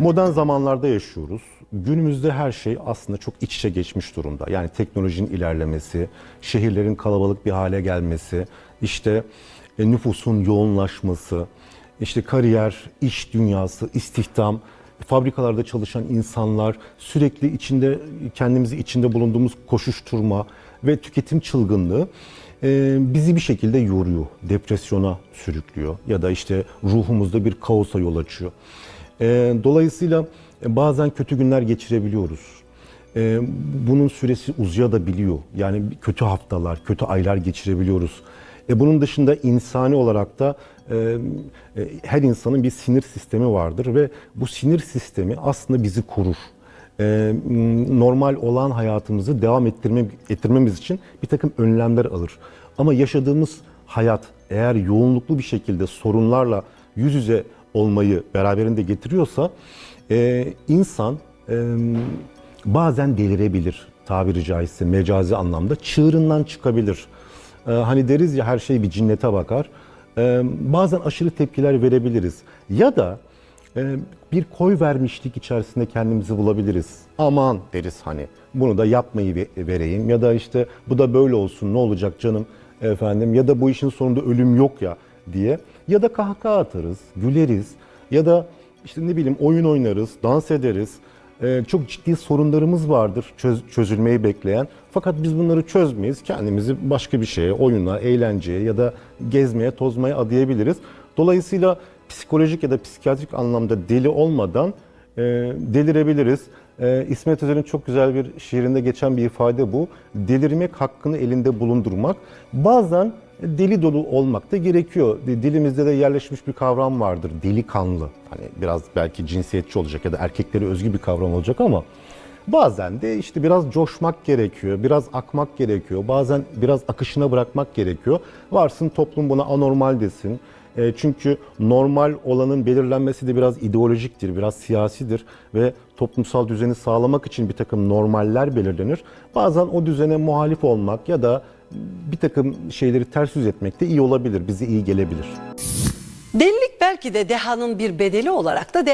Modern zamanlarda yaşıyoruz. Günümüzde her şey aslında çok iç içe geçmiş durumda. Yani teknolojinin ilerlemesi, şehirlerin kalabalık bir hale gelmesi, işte e, nüfusun yoğunlaşması, işte kariyer, iş dünyası, istihdam, fabrikalarda çalışan insanlar, sürekli içinde kendimizi içinde bulunduğumuz koşuşturma ve tüketim çılgınlığı e, bizi bir şekilde yoruyor, depresyona sürüklüyor ya da işte ruhumuzda bir kaosa yol açıyor. E, dolayısıyla bazen kötü günler geçirebiliyoruz. E, bunun süresi uzayabiliyor. Yani kötü haftalar, kötü aylar geçirebiliyoruz. E, bunun dışında insani olarak da e, e, her insanın bir sinir sistemi vardır ve bu sinir sistemi aslında bizi korur. Normal olan hayatımızı devam ettirme, ettirmemiz için bir takım önlemler alır. Ama yaşadığımız hayat eğer yoğunluklu bir şekilde sorunlarla yüz yüze olmayı beraberinde getiriyorsa e, insan e, bazen delirebilir tabiri caizse mecazi anlamda çığırından çıkabilir. E, hani deriz ya her şey bir cinnete bakar. E, bazen aşırı tepkiler verebiliriz. Ya da e, bir koy vermişlik içerisinde kendimizi bulabiliriz. Aman deriz hani bunu da yapmayı ve- vereyim ya da işte bu da böyle olsun ne olacak canım efendim ya da bu işin sonunda ölüm yok ya diye ya da kahkaha atarız, güleriz ya da işte ne bileyim oyun oynarız, dans ederiz. Ee, çok ciddi sorunlarımız vardır çöz- çözülmeyi bekleyen. Fakat biz bunları çözmeyiz. Kendimizi başka bir şeye, oyuna, eğlenceye ya da gezmeye, tozmaya adayabiliriz. Dolayısıyla psikolojik ya da psikiyatrik anlamda deli olmadan e, delirebiliriz. E, İsmet Özel'in çok güzel bir şiirinde geçen bir ifade bu. Delirmek hakkını elinde bulundurmak. Bazen deli dolu olmak da gerekiyor. Dilimizde de yerleşmiş bir kavram vardır. Delikanlı. Hani biraz belki cinsiyetçi olacak ya da erkeklere özgü bir kavram olacak ama bazen de işte biraz coşmak gerekiyor, biraz akmak gerekiyor. Bazen biraz akışına bırakmak gerekiyor. Varsın toplum buna anormal desin. E, Çünkü normal olanın belirlenmesi de biraz ideolojiktir, biraz siyasidir ve toplumsal düzeni sağlamak için bir takım normaller belirlenir. Bazen o düzene muhalif olmak ya da bir takım şeyleri ters yüz etmek de iyi olabilir, bize iyi gelebilir. Delilik belki de dehanın bir bedeli olarak da